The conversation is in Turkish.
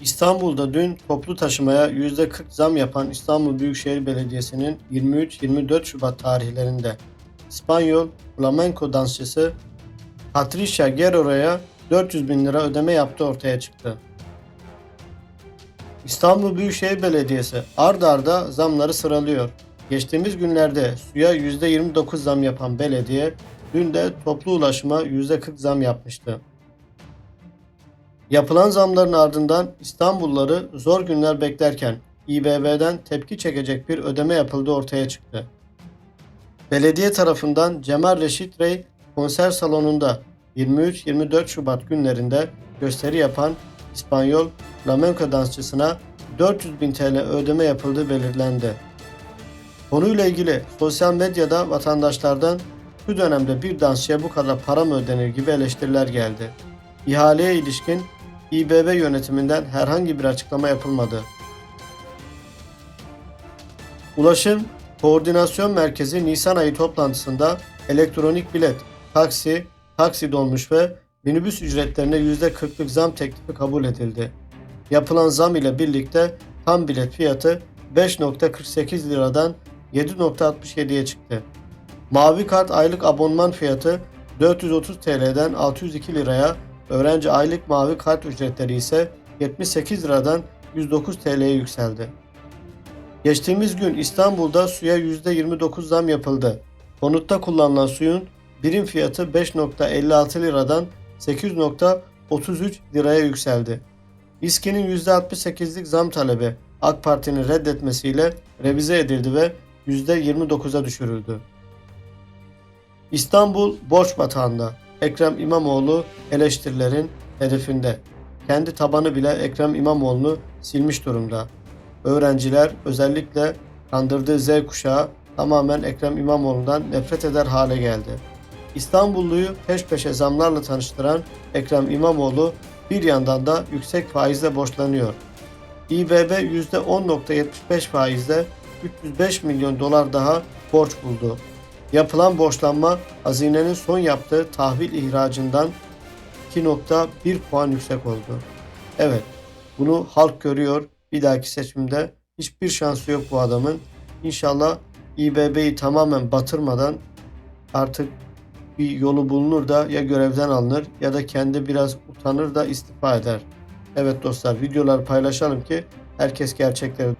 İstanbul'da dün toplu taşımaya %40 zam yapan İstanbul Büyükşehir Belediyesi'nin 23-24 Şubat tarihlerinde İspanyol flamenco dansçısı Patricia Guerrero'ya 400 bin lira ödeme yaptığı ortaya çıktı. İstanbul Büyükşehir Belediyesi ard arda zamları sıralıyor. Geçtiğimiz günlerde suya %29 zam yapan belediye dün de toplu ulaşıma %40 zam yapmıştı. Yapılan zamların ardından İstanbulluları zor günler beklerken İBB'den tepki çekecek bir ödeme yapıldığı ortaya çıktı. Belediye tarafından Cemal Reşit Rey konser salonunda 23-24 Şubat günlerinde gösteri yapan İspanyol flamenco dansçısına 400 bin TL ödeme yapıldığı belirlendi. Konuyla ilgili sosyal medyada vatandaşlardan şu dönemde bir dansçıya bu kadar para mı ödenir gibi eleştiriler geldi. İhaleye ilişkin İBB yönetiminden herhangi bir açıklama yapılmadı. Ulaşım Koordinasyon Merkezi Nisan ayı toplantısında elektronik bilet, taksi, taksi dolmuş ve minibüs ücretlerine %40'lık zam teklifi kabul edildi. Yapılan zam ile birlikte tam bilet fiyatı 5.48 liradan 7.67'ye çıktı. Mavi kart aylık abonman fiyatı 430 TL'den 602 liraya, öğrenci aylık mavi kart ücretleri ise 78 liradan 109 TL'ye yükseldi. Geçtiğimiz gün İstanbul'da suya %29 zam yapıldı. Konutta kullanılan suyun birim fiyatı 5.56 liradan 8.33 liraya yükseldi. İSKİ'nin %68'lik zam talebi AK Parti'nin reddetmesiyle revize edildi ve %29'a düşürüldü. İstanbul borç batağında. Ekrem İmamoğlu eleştirilerin hedefinde. Kendi tabanı bile Ekrem İmamoğlu'nu silmiş durumda. Öğrenciler özellikle kandırdığı Z kuşağı tamamen Ekrem İmamoğlu'ndan nefret eder hale geldi. İstanbulluyu peş peşe zamlarla tanıştıran Ekrem İmamoğlu bir yandan da yüksek faizle borçlanıyor. İBB %10.75 faizle 305 milyon dolar daha borç buldu. Yapılan borçlanma hazinenin son yaptığı tahvil ihracından 2.1 puan yüksek oldu. Evet, bunu halk görüyor. Bir dahaki seçimde hiçbir şansı yok bu adamın. İnşallah İBB'yi tamamen batırmadan artık bir yolu bulunur da ya görevden alınır ya da kendi biraz utanır da istifa eder. Evet dostlar videolar paylaşalım ki herkes gerçekleri